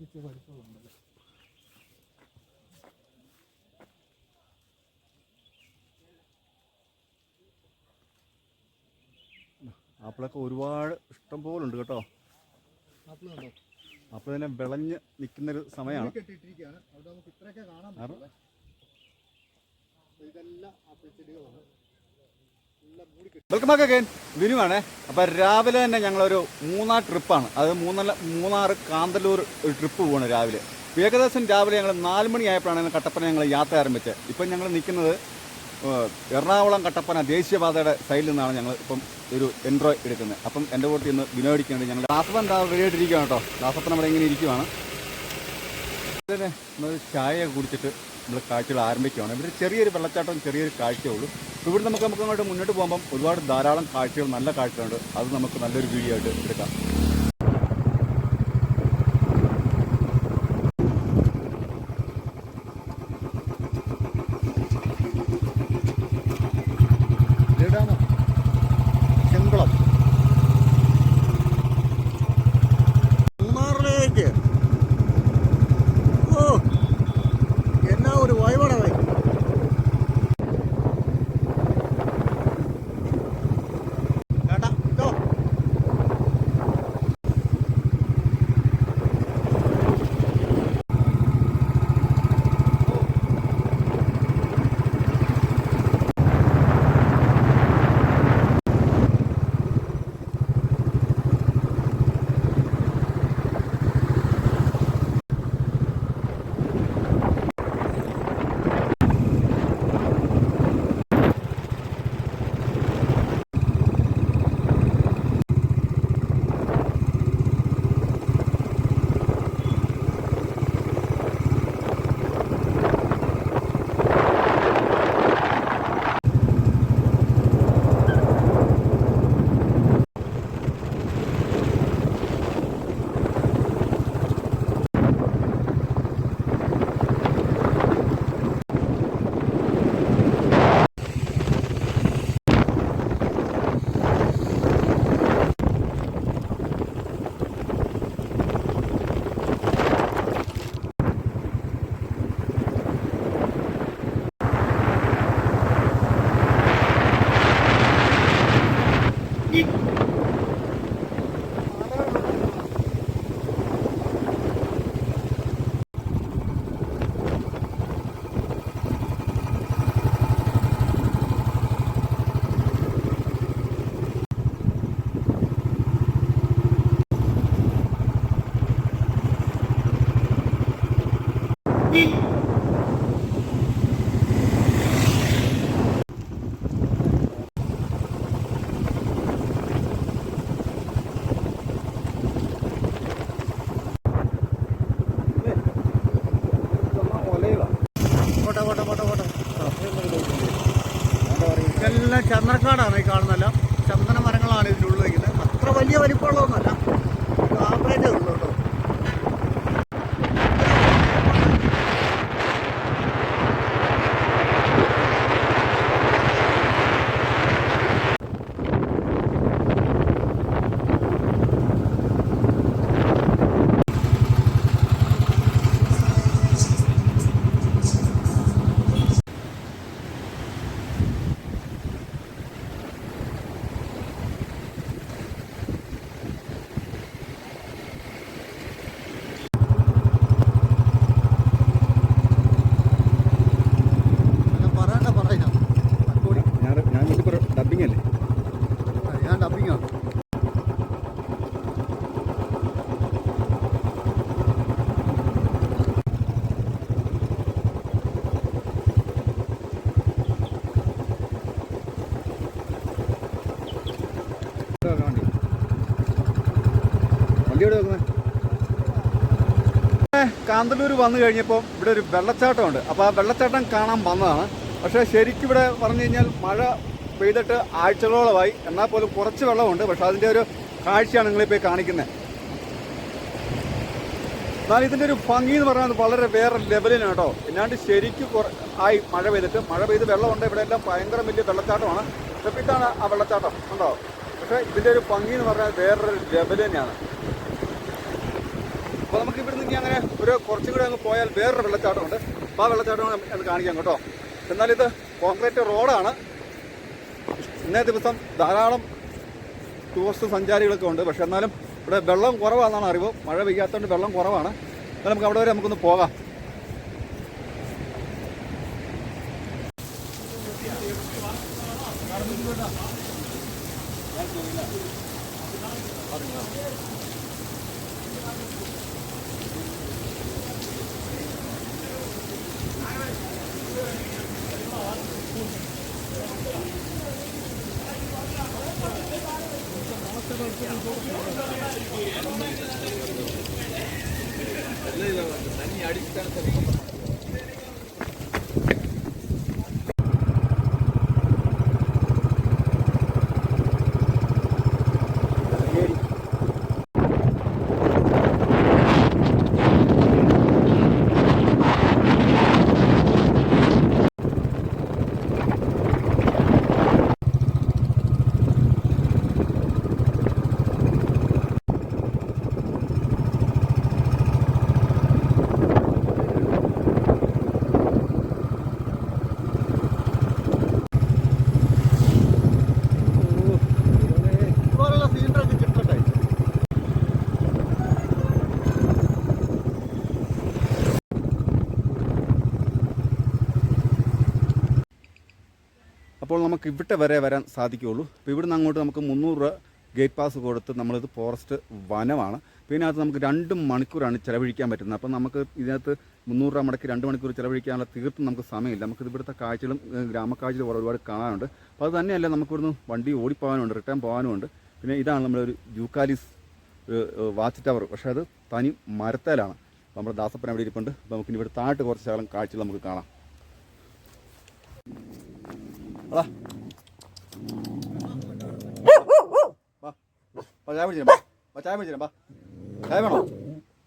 ഇച്ചിരി വലിപ്പമുണ്ടല്ലേ ആപ്പിളൊക്കെ ഒരുപാട് ഇഷ്ടം പോലെ ഉണ്ട് കേട്ടോ ആപ്പിൾ തന്നെ വിളഞ്ഞ് നിൽക്കുന്നൊരു സമയമാണ്. കെട്ടിയിട്ടിരിക്കുകയാണ്. അവിടെ നമുക്ക് ഇത്രയൊക്കെ കാണാൻ ഇതെല്ലാം ആപ്പിൾ ചെടികളാണ്. വെൽക്കം ബാക്ക് അഗൈൻ വിനുവാണേ അപ്പോൾ രാവിലെ തന്നെ ഞങ്ങളൊരു മൂന്നാർ ട്രിപ്പാണ് അത് മൂന്നല്ല മൂന്നാർ കാന്തല്ലൂർ ഒരു ട്രിപ്പ് പോവാണ് രാവിലെ. ഏകദേശം രാവിലെ ഞങ്ങൾ നാല് മണിയായപ്പോഴാണ് കട്ടപ്പന ഞങ്ങൾ യാത്ര ആരംഭിച്ചത്. ഇപ്പം ഞങ്ങൾ നിൽക്കുന്നത് എറണാകുളം കട്ടപ്പന ദേശീയപാതയുടെ സൈഡിൽ നിന്നാണ് ഞങ്ങൾ ഇപ്പം ഒരു എൻട്രോ എടുക്കുന്നത്. അപ്പം എന്റെ കൂട്ടി ഇന്ന് വിനോദിക്കുന്നുണ്ട് ഞങ്ങൾ ദാസപ്പൻ റെഡി ആയിട്ടിരിക്കുകയാണ് കേട്ടോ. ദാസപ്പൻ അവിടെ ഇങ്ങനെ ഇരിക്കുവാണ്. ചായ കുടിച്ചിട്ട് നമ്മൾ കാഴ്ചകൾ ആരംഭിക്കുകയാണ്. ഇവിടെ ചെറിയൊരു വെള്ളച്ചാട്ടം ചെറിയൊരു കാഴ്ചയേ ഉള്ളൂ. അപ്പോൾ ഇവിടെ നമുക്ക് നമുക്ക് അങ്ങോട്ട് മുന്നോട്ട് പോകുമ്പം ഒരുപാട് ധാരാളം കാഴ്ചകൾ നല്ല കാഴ്ചകളുണ്ട്. അത് നമുക്ക് നല്ലൊരു വീഡിയോ ആയിട്ട് എടുക്കാം. പോട്ടെ പോട്ടെ പോട്ടെ. എല്ലാം ഇതെല്ലാം ചന്ദനക്കാടാണ് ഈ കാണുന്നതെല്ലാം. ചന്ദന മരങ്ങളാണ് ഇതിനുള്ളിൽ അത്ര വലിയ വലിപ്പമുള്ളതൊന്നുമല്ല. ആവറേജ് ഉള്ളൂ കേട്ടോ ഞാൻ പറയണ്ട പറയാം കൂടി ഞാൻ ഞാൻ ഇതിപ്പോൾ ഡബിങ് അല്ലേ ഞാൻ ഡബിങ്ങാണ് വണ്ടി വണ്ടി എവിടെ വെക്കുന്നത് കാന്തല്ലൂർ വന്നു കഴിഞ്ഞപ്പോൾ ഇവിടെ ഒരു വെള്ളച്ചാട്ടമുണ്ട്. അപ്പോൾ ആ വെള്ളച്ചാട്ടം കാണാൻ വന്നതാണ്. പക്ഷേ ശരിക്കും ഇവിടെ പറഞ്ഞു കഴിഞ്ഞാൽ മഴ പെയ്തിട്ട് ആഴ്ചകളോളമായി. എന്നാൽ പോലും കുറച്ച് വെള്ളമുണ്ട്. പക്ഷെ അതിന്റെ ഒരു കാഴ്ചയാണ് നിങ്ങളിപ്പോൾ കാണിക്കുന്നത് എന്നാൽ ഇതിന്റെ ഒരു ഭംഗി എന്ന് പറയുന്നത് വളരെ വേറെ ലെവലിനാണ് കേട്ടോ. എന്നാണ്ട് ശരിക്കും ആയി മഴ പെയ്തിട്ട്. മഴ പെയ്ത് വെള്ളമുണ്ട്. ഇവിടെ എല്ലാം ഭയങ്കര വലിയ വെള്ളച്ചാട്ടമാണ്. ഇതാണ് ആ വെള്ളച്ചാട്ടം. ഉണ്ടോ പക്ഷേ ഇതിന്റെ ഒരു ഭംഗി എന്ന് പറഞ്ഞാൽ വേറൊരു ലെവൽ തന്നെയാണ്. അപ്പോൾ നമുക്ക് ഇവിടുന്ന് ഇനി അങ്ങനെ ഒരു കുറച്ചും കൂടെ അങ്ങ് പോയാൽ വേറൊരു വെള്ളച്ചാട്ടമുണ്ട് അപ്പോൾ ആ വെള്ളച്ചാട്ടം അത് കാണിക്കാം കേട്ടോ. എന്നാൽ ഇത് കോൺക്രീറ്റ് റോഡാണ്. ഇന്നേ ദിവസം ധാരാളം ടൂറിസ്റ്റ് സഞ്ചാരികളൊക്കെ ഉണ്ട്. പക്ഷെ എന്നാലും ഇവിടെ വെള്ളം കുറവാണെന്നാണ് അറിവ്. മഴ പെയ്യാത്തതുകൊണ്ട് വെള്ളം കുറവാണ്. എന്നാൽ നമുക്ക് അവിടെ വരെ നമുക്കൊന്ന് പോകാം. அடிச்சுட்டான നമുക്ക് ഇവിടെ വരെ വരാൻ സാധിക്കുകയുള്ളൂ. അപ്പോൾ ഇവിടുന്ന് അങ്ങോട്ട് നമുക്ക് മുന്നൂറ് രൂപ ഗേറ്റ് പാസ് കൊടുത്ത് നമ്മളിത് ഫോറസ്റ്റ് വനമാണ്. പിന്നെ ഇതിനകത്ത് നമുക്ക് രണ്ട് മണിക്കൂറാണ് ചിലവഴിക്കാൻ പറ്റുന്നത്. അപ്പം നമുക്ക് ഇതിനകത്ത് മുന്നൂറ് രൂപ മുടക്കി രണ്ട് മണിക്കൂർ ചിലവഴിക്കാനുള്ള തീർത്തും നമുക്ക് സമയമില്ല. നമുക്ക് ഇവിടുത്തെ കാഴ്ചകളും ഗ്രാമക്കാഴ്ചകളും ഒരുപാട് കാണാനുണ്ട്. അപ്പോൾ അത് തന്നെയല്ല നമുക്ക് ഇവിടുന്ന് വണ്ടി ഓടിപ്പോകാനുണ്ട് റിട്ടേൺ പോകാനുമുണ്ട്. പിന്നെ ഇതാണ് നമ്മുടെ ഒരു യൂക്കാലിസ് വാച്ച് ടവർ. പക്ഷേ അത് തനി മരത്തേലാണ്. അപ്പോൾ നമ്മുടെ ദാസപ്പൻ അവിടെ ഇരിപ്പുണ്ട്. അപ്പോൾ നമുക്ക് ഇവിടെ താഴോട്ട് കുറച്ച് ശകലം കാഴ്ചകൾ നമുക്ക് കാണാം. അതാ വാ. വാ വാ വാ. വാ.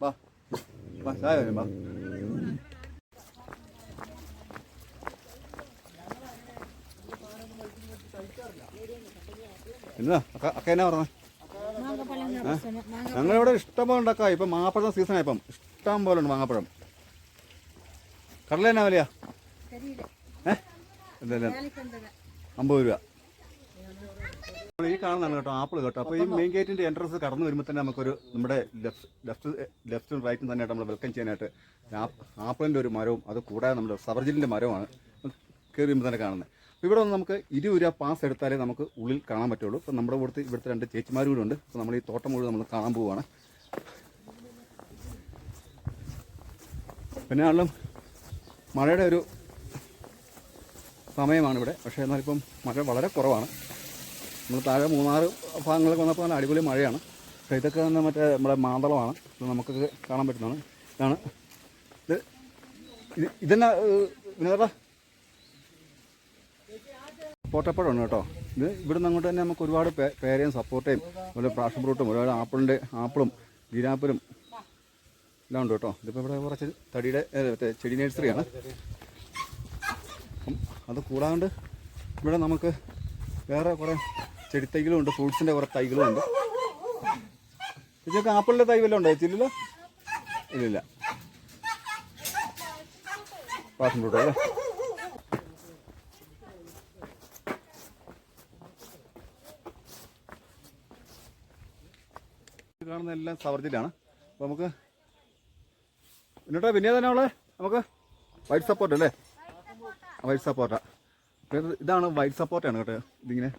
വാ വാ എന്നാ അക്ക അക്ക എന്നാ ഞങ്ങളിവിടെ ഇഷ്ടം പോലെ ഉണ്ടാക്കാം. ഇപ്പം മാങ്ങാപ്പഴം സീസണാണ് ഇപ്പം ഇഷ്ടം പോലെ ഉണ്ട് മാങ്ങാപ്പഴം. കടല എന്നാ വിലയാ? അമ്പത് രൂപ. ഈ കാണുന്നതാണ് കേട്ടോ ആപ്പിൾ കേട്ടോ. അപ്പോൾ ഈ മെയിൻ ഗേറ്റിന്റെ എൻട്രൻസ് കടന്നു വരുമ്പോൾ തന്നെ നമുക്കൊരു നമ്മുടെ ലെഫ്റ്റ് ലെഫ്റ്റ് ലെഫ്റ്റും റൈറ്റും തന്നെയായിട്ട് നമ്മൾ വെൽക്കം ചെയ്യാനായിട്ട് ആപ്പിളിന്റെ ആപ്പിളിന്റെ ഒരു മരവും അത് കൂടാതെ നമ്മുടെ സവർജിലിന്റെ മരവുമാണ് കയറി വരുമ്പോൾ തന്നെ കാണുന്നത്. അപ്പോൾ ഇവിടെ വന്ന് നമുക്ക് ഇരുപത് രൂപ പാസ് എടുത്താലേ നമുക്ക് ഉള്ളിൽ കാണാൻ പറ്റുള്ളൂ. അപ്പോൾ നമ്മുടെ കൂടത്ത് ഇവിടുത്തെ രണ്ട് ചേച്ചിമാർ കൂടെ ഉണ്ട്. അപ്പോൾ നമ്മൾ ഈ തോട്ടം മുഴുവൻ നമ്മൾ കാണാൻ പോവുകയാണ്. പിന്നെ ആണെങ്കിലും മഴയുടെ ഒരു സമയമാണ് ഇവിടെ പക്ഷേ എന്നാലിപ്പം മഴ വളരെ കുറവാണ്. നമ്മൾ താഴെ മൂന്നാറ് ഭാഗങ്ങളൊക്കെ വന്നപ്പോൾ നല്ല അടിപൊളി മഴയാണ്. പക്ഷേ ഇതൊക്കെ തന്നെ മറ്റേ നമ്മുടെ മാന്തളമാണ്. ഇത് നമുക്കൊക്കെ കാണാൻ പറ്റുന്നതാണ്. ഇതാണ്. ഇത് ഇത് ഇതന്നെ വിനോദ സപ്പോർട്ടപ്പഴമാണ് കേട്ടോ. ഇത് ഇവിടുന്ന് അങ്ങോട്ട് തന്നെ നമുക്ക് ഒരുപാട് പേ- പേരയും സപ്പോർട്ടയും അതുപോലെ പ്രാഷൻ ഫ്രൂട്ടും ഒരുപാട് ആപ്പിളിന്റെ ആപ്പിളും ഗിരാപ്പിലും എല്ലാം ഉണ്ട് കേട്ടോ. ഇതിപ്പോൾ ഇവിടെ കുറച്ച് തടിയുടെ ചെടി നഴ്സറിയാണ്. അത് കൂടാണ്ട് ഇവിടെ നമുക്ക് വേറെ കുറേ ചെടിത്തൈകളും ഉണ്ട് ഫ്രൂട്ട്സിന്റെ കുറേ തൈകളും ഉണ്ട്. ചേച്ചിക്ക് ആപ്പിളിന്റെ തൈ വല്ലതും ഉണ്ടോ? ചില്ലില്ല ഇല്ലില്ല. പാഷൻ ഫ്രൂട്ട് അല്ലേ? കാണുന്ന എല്ലാം സവർജിലാണ്. അപ്പോൾ നമുക്ക് എന്നിട്ടാ പിന്നെ തന്നെ ഉള്ളത്? നമുക്ക് വൈറ്റ് സപ്പോർട്ട് അല്ലേ? വൈറ്റ് സപ്പോർട്ടാ. ഇതാണ് വൈറ്റ് സപ്പോർട്ടാണ് കേട്ടോ ഇതിങ്ങനെ.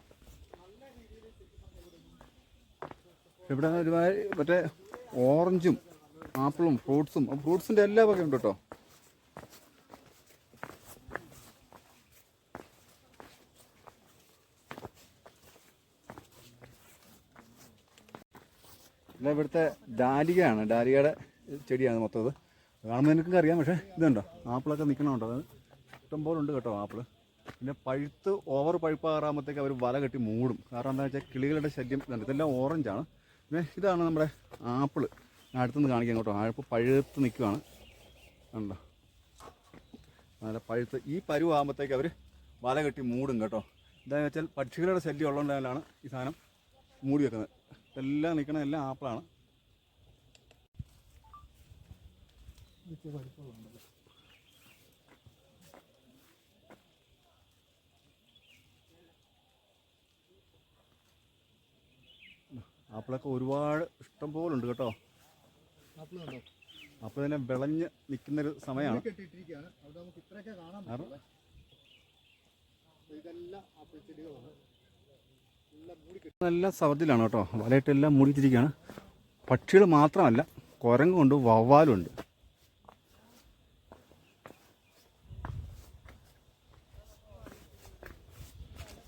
ഇവിടെ ഒരുമാതിരി മറ്റേ ഓറഞ്ചും ആപ്പിളും ഫ്രൂട്ട്സും. ഫ്രൂട്ട്സിന്റെ എല്ലാ വകയും ഉണ്ട് കേട്ടോ. ഇല്ല ഇവിടുത്തെ ഡാലികയാണ്. ഡാലികയുടെ ചെടിയാണ് മൊത്തം അത് കാണുമ്പോൾ എനിക്കൊക്കെ അറിയാം പക്ഷേ ഇതുണ്ടോ? ആപ്പിളൊക്കെ നിൽക്കണമുണ്ടോ അത് ഇഷ്ടംപോലെ ഉണ്ട് കേട്ടോ ആപ്പിൾ പിന്നെ പഴുത്ത് ഓവർ പഴുപ്പാറാകുമ്പോഴത്തേക്ക് അവർ വല കെട്ടി മൂടും. കാരണം എന്താ വെച്ചാൽ കിളികളുടെ ശല്യം ഇതെല്ലാം ഓറഞ്ചാണ് പിന്നെ ഇതാണ് നമ്മുടെ ആപ്പിൾ. അടുത്തുനിന്ന് കാണിക്കാം കേട്ടോ. ആപ്പിൾ പഴുത്ത് നിൽക്കുവാണ് ഉണ്ടോ നല്ല പഴുത്ത്. ഈ പരുവാകുമ്പോഴത്തേക്ക് അവർ വല കെട്ടി മൂടും കേട്ടോ. എന്താണെന്ന് വെച്ചാൽ പക്ഷികളുടെ ശല്യം ഉള്ളതുകൊണ്ടാണ് ഈ സാധനം മൂടി വെക്കുന്നത്. ഇതെല്ലാം നിൽക്കണ എല്ലാം ആപ്പിളാണ്. വലിപ്പമുള്ളതുണ്ടല്ലോ ആപ്പിളൊക്കെ ഒരുപാട് ഇഷ്ടം പോലെ ഉണ്ട് കേട്ടോ അപ്പൊ തന്നെ വിളഞ്ഞ് നിൽക്കുന്നൊരു സമയമാണ് നല്ല സവർജിലാണ് കേട്ടോ. വലയിട്ടെല്ലാം മൂടിച്ചിരിക്കുകയാണ് പക്ഷികൾ മാത്രമല്ല കുരങ്ങുണ്ട് വവ്വാലുണ്ട്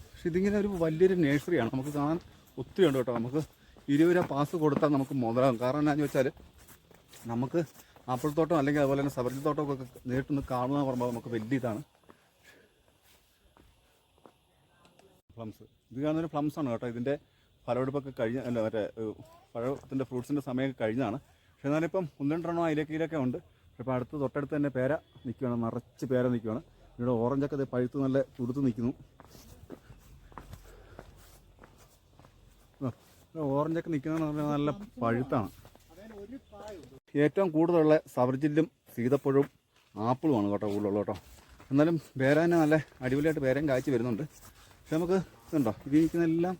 പക്ഷെ ഇതിങ്ങനെ ഒരു വലിയൊരു നേഴ്സറിയാണ് നമുക്ക് കാണാൻ ഒത്തിരി ഉണ്ട് കേട്ടോ. നമുക്ക് ഇരുപത് രൂപ പാസ് കൊടുത്താൽ നമുക്ക് മുതലാകും കാരണം എന്താണെന്ന് വെച്ചാൽ നമുക്ക് ആപ്പിൾ തോട്ടം അല്ലെങ്കിൽ അതുപോലെ തന്നെ സബർജി തോട്ടമൊക്കെ നേരിട്ടൊന്ന് കാണുക എന്ന് പറയുമ്പോൾ നമുക്ക് വലിയ ഇതാണ്. പ്ലംസ് ഇത് കാണുന്നൊരു പ്ലംസ് ആണ് കേട്ടോ. ഇതിന്റെ ഫലമെടുപ്പൊക്കെ കഴിഞ്ഞ അല്ല മറ്റേ പഴത്തിന്റെ ഫ്രൂട്ട്സിന്റെ സമയമൊക്കെ കഴിഞ്ഞതാണ്. പക്ഷേ എന്നാലിപ്പം ഒന്ന് രണ്ടെണ്ണം അതിലേക്കിലൊക്കെ ഉണ്ട്. ഇപ്പോൾ അടുത്ത് തൊട്ടടുത്ത് തന്നെ പേര നിൽക്കുകയാണ് നിറച്ച് പേര നിൽക്കുകയാണ് ഇവിടെ ഓറഞ്ചൊക്കെ പഴുത്ത് നല്ല തുടുത്ത് നിൽക്കുന്നു ആ, ഇവിടെ ഓറഞ്ചൊക്കെ നിൽക്കുന്ന നല്ല പഴുത്താണ്. ഏറ്റവും കൂടുതലുള്ള സവർജില്ലും സീതപ്പഴവും ആപ്പിളുമാണ് കേട്ടോ കൂടുതലുള്ളൂ കേട്ടോ. എന്നാലും പേര തന്നെ നല്ല അടിപൊളിയായിട്ട് പേരയും കാഴ്ച വരുന്നുണ്ട്. പക്ഷെ നമുക്ക് ഇതുണ്ടോ? ഇത് നിൽക്കുന്നതെല്ലാം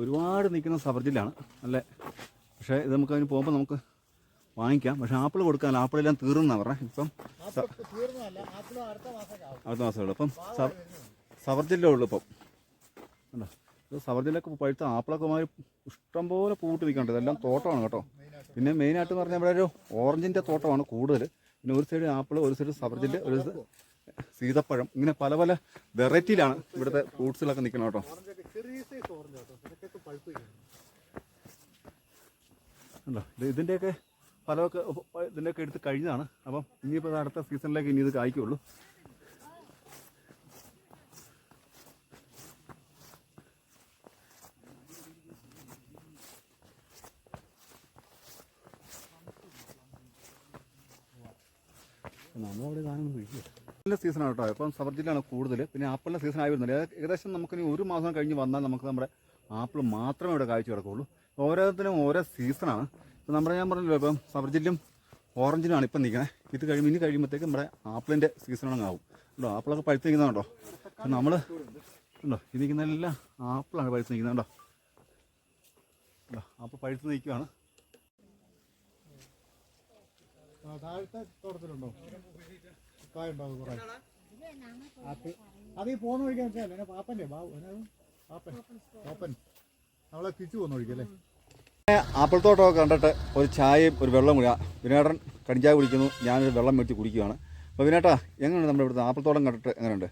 ഒരുപാട് നിൽക്കുന്ന സവർജില്ലാണ്. നല്ല പക്ഷേ ഇത് നമുക്ക് അതിന് പോകുമ്പോൾ നമുക്ക് വാങ്ങിക്കാം. പക്ഷേ ആപ്പിൾ കൊടുക്കാൻ ആപ്പിളെല്ലാം തീർന്നാണ് പറഞ്ഞത് ഇപ്പം അടുത്ത മാസമേ ഉള്ളൂ. അപ്പം സവർജില്ലേ ഉള്ളൂ ഇപ്പം. ഇത് സവർജിലൊക്കെ പഴുത്ത ആപ്പിളൊക്കെ മാതിരി ഇഷ്ടംപോലെ പൂട്ട് നിൽക്കുന്നുണ്ട് ഇതെല്ലാം തോട്ടമാണ് കേട്ടോ. പിന്നെ മെയിനായിട്ട് പറഞ്ഞാൽ ഇവിടെ ഒരു ഓറഞ്ചിന്റെ തോട്ടമാണ് കൂടുതൽ. പിന്നെ ഒരു സൈഡ് ആപ്പിൾ ഒരു സൈഡ് സവർജിന്റെ ഒരു സീതപ്പഴം. ഇങ്ങനെ പല പല വെറൈറ്റിയിലാണ് ഇവിടുത്തെ ഫ്രൂട്ട്സിലൊക്കെ നിൽക്കുന്നത് കേട്ടോ. ഇത് ഇതിന്റെയൊക്കെ ഇപ്പൊ ഇതിന്റെയൊക്കെ എടുത്ത് കഴിഞ്ഞതാണ്. അപ്പം ഇനിയിപ്പോൾ അടുത്ത സീസണിലേക്ക് ഇനി ഇത് കായ്ക്കുള്ളൂ. സീസണാണ് കേട്ടോ ഇപ്പം സബർജിലാണ് കൂടുതൽ. പിന്നെ ആപ്പിളിന്റെ സീസൺ ആയി ഏകദേശം നമുക്ക് ഇനി ഒരു മാസം കഴിഞ്ഞ് വന്നാൽ നമുക്ക് നമ്മുടെ ആപ്പിൾ മാത്രമേ ഇവിടെ കാഴ്ച കിടക്കുള്ളൂ ഓരോത്തിനും ഓരോ സീസണാണ് ഇപ്പം നമ്മുടെ ഞാൻ പറഞ്ഞല്ലോ ഇപ്പം സബർജിലും ഓറഞ്ചിനുമാണ് ഇപ്പം നിൽക്കുന്നത് ഇത് കഴിയുമ്പോൾ ഇനി കഴിയുമ്പോഴത്തേക്ക് നമ്മുടെ ആപ്പിളിന്റെ സീസണാണ് ആവും. ഉണ്ടോ ആപ്പിളൊക്കെ പഴുത്ത് നിൽക്കുന്നുണ്ടോ കേട്ടോ നമ്മൾ ഉണ്ടോ ഈ നിൽക്കുന്നതെല്ലാം ആപ്പിളാണ് പഴുത്ത് നിൽക്കുന്നത് കേട്ടോ ആപ്പിൾ പഴുത്ത് നിൽക്കുകയാണ്. താഴത്തെ തോട്ടത്തിലുണ്ടോ? കായുണ്ടോ അത് കുറേ ആപ്പിൾ അത് ഈ പോകുന്ന വഴിക്കാൻ വെച്ചാൽ എന്നെ പാപ്പന്റെ ബാബു എന്നാ പാപ്പൻ. പാപ്പൻ. നമ്മളെ തിരിച്ചു പോകുന്ന വഴിക്കല്ലേ ആപ്പിൾ തോട്ടമൊക്കെ കണ്ടിട്ട് ഒരു ചായയും ഒരു വെള്ളം കുടിക്കുക വിനേട്ടൻ കടിഞ്ചായ കുടിക്കുന്നു. ഞാനൊരു വെള്ളം മേടിച്ച് കുടിക്കുകയാണ്. അപ്പോൾ വിനേട്ടാ എങ്ങനെയാണ് നമ്മുടെ ഇവിടുത്തെ ആപ്പിൾ തോട്ടം കണ്ടിട്ട് എങ്ങനെയുണ്ട്?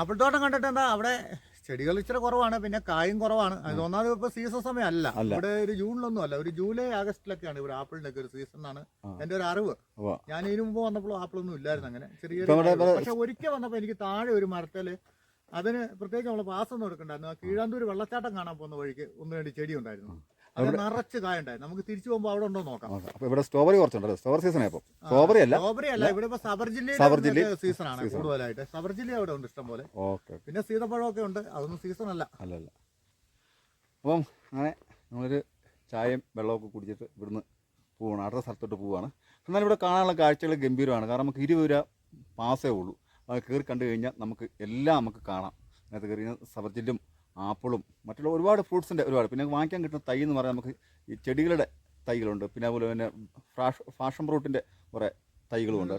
ആപ്പിൾ തോട്ടം കണ്ടിട്ട് എന്താ അവിടെ ചെടികൾ ഇച്ചിരി കുറവാണ് പിന്നെ കായും കുറവാണ്. അത് ഒന്നാമത് ഇപ്പൊ സീസൺ സമയമല്ല. ഇവിടെ ഒരു ജൂണിലൊന്നും അല്ല ഒരു ജൂലൈ ആഗസ്റ്റിലൊക്കെയാണ് ഇവിടെ ആപ്പിളിന്റെ ഒക്കെ ഒരു സീസൺ ആണ് എന്റെ ഒരു അറിവ്. ഞാൻ ഇതിനു മുമ്പ് വന്നപ്പോൾ ആപ്പിളൊന്നും ഇല്ലായിരുന്നു അങ്ങനെ. ചെറിയ പക്ഷെ ഒരിക്കൽ വന്നപ്പോൾ എനിക്ക് താഴെ ഒരു മരത്തിൽ അതിന് പ്രത്യേകിച്ച് നമ്മൾ പാസ് ഒന്നും എടുക്കണ്ടായിരുന്നു. ആ കീഴാന്തൂർ വെള്ളച്ചാട്ടം കാണാൻ പോകുന്ന വഴിക്ക് ഒന്ന് രണ്ട് ചെടി ഉണ്ടായിരുന്നു. അത് നിറച്ച് കായുണ്ടായി. നമുക്ക് തിരിച്ചു പോകുമ്പോൾ അവിടെ ഉണ്ടോ നോക്കാം. അപ്പോൾ ഇവിടെ സ്ട്രോബറി കുറച്ചുണ്ടല്ലോ സ്ട്രോബെറി സീസൺ ആയപ്പോൾ സ്ട്രോബറി അല്ല. സ്ട്രോബറി അല്ല. ഇവിടെ ഇപ്പൊ സബർ സബർ ജില്ല- സീസൺ ആണ് കൂടുതലായിട്ട്. സബർ ജില്ല അവിടെ ഉണ്ട് ഇഷ്ടം പോലെ. ഓക്കെ പിന്നെ സീതപ്പഴമൊക്കെ ഉണ്ട്. അതൊന്നും സീസൺ അല്ല. അല്ല അല്ല അപ്പം അങ്ങനെ നമ്മളൊരു ചായയും വെള്ളമൊക്കെ കുടിച്ചിട്ട് ഇവിടുന്ന് പോവാണ്. അടുത്ത സ്ഥലത്തോട്ട് പോവാണ്. എന്നാലും ഇവിടെ കാണാനുള്ള കാഴ്ചകൾ ഗംഭീരമാണ്. കാരണം നമുക്ക് ഇരുപത് രൂപ പാസേ ഉള്ളൂ. അത് കയറി കണ്ടു കഴിഞ്ഞാൽ നമുക്ക് എല്ലാം നമുക്ക് കാണാം. അതിനകത്ത് കയറി സബർജില്ലും ആപ്പിളും മറ്റുള്ള ഒരുപാട് ഫ്രൂട്ട്സിന്റെ ഒരുപാട്. പിന്നെ വാങ്ങിക്കാൻ കിട്ടുന്ന തൈ എന്ന് പറഞ്ഞാൽ നമുക്ക് ഈ ചെടികളുടെ തൈകളുണ്ട്. പിന്നെ അതുപോലെ തന്നെ ഫ്രാഷ് ഫാഷൻ ഫ്രൂട്ടിന്റെ കുറേ തൈകളുമുണ്ട്.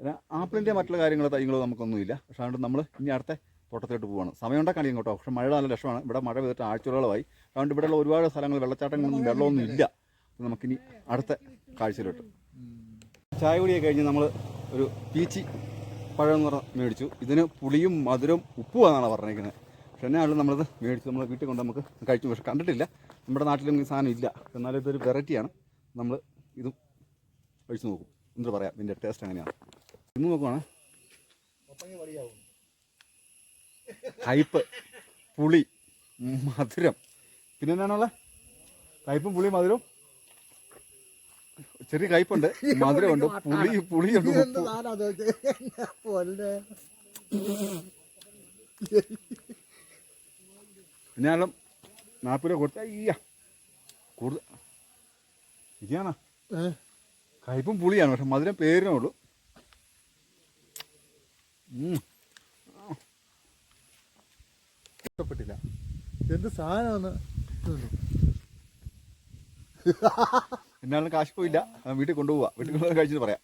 പിന്നെ ആപ്പിളിന്റെ മറ്റുള്ള കാര്യങ്ങളോ തൈകളോ നമുക്കൊന്നുമില്ല. പക്ഷേ അതുകൊണ്ട് നമ്മൾ ഇനി അടുത്ത തോട്ടത്തിലോട്ട് പോവാണ്. സമയം ഉണ്ടാക്കാൻ കേട്ടോ പക്ഷേ മഴ നല്ല ലക്ഷമാണ് ഇവിടെ മഴ പെയ്തിട്ട് ആഴ്ചകളായി അതുകൊണ്ട് ഇവിടെയുള്ള ഒരുപാട് സ്ഥലങ്ങൾ വെള്ളച്ചാട്ടങ്ങളൊന്നും വെള്ളമൊന്നും ഇല്ല. അപ്പോൾ നമുക്കിനി അടുത്ത കാഴ്ചയിലോട്ട്. ചായ കുടിയൊക്കെ കഴിഞ്ഞ് നമ്മൾ ഒരു പീച്ചി പഴം എന്ന് പറഞ്ഞ് മേടിച്ചു. ഇതിന് പുളിയും മധുരവും ഉപ്പുമാണെന്നാണ് പറഞ്ഞിരിക്കുന്നത് എന്നാലും നമ്മളത് മേടിച്ച് നമ്മൾ വീട്ടിൽ കൊണ്ട് നമുക്ക് കഴിച്ചു പക്ഷെ കണ്ടിട്ടില്ല. നമ്മുടെ നാട്ടിലും ഈ സാധനം ഇല്ല. എന്നാലും ഇതൊരു വെറൈറ്റിയാണ്. നമ്മൾ ഇതും കഴിച്ചു നോക്കും. എന്നിട്ട് പറയാം? ഇതിന്റെ ടേസ്റ്റ് എങ്ങനെയാണ്? ഇന്ന് നോക്കുവാണ്. കയ്പ്പ് പുളി മധുരം. പിന്നെ എന്താണുള്ളത് കയ്പും പുളിയും മധുരവും? ചെറിയ കയ്പുണ്ട് മധുരമുണ്ട് പുളി പുളിയുണ്ട് ഉപ്പ്. ഞാനും നാൽപ്പത് രൂപ കൊടുത്ത അയ്യ കൂടുതൽ ഇരിക്കാണോ കയ്പും പുളിയാണ് പക്ഷെ മധുരം പേരിനേ ഉള്ളൂ. ഇഷ്ടപ്പെട്ടില്ല. എന്ത് സാധനമാണ് എന്നാലും കാശ് പോയില്ല. വീട്ടിൽ കൊണ്ടുപോവാ. വീട്ടിൽ കൊണ്ടുപോകാൻ കഴിച്ചിട്ട് പറയാം.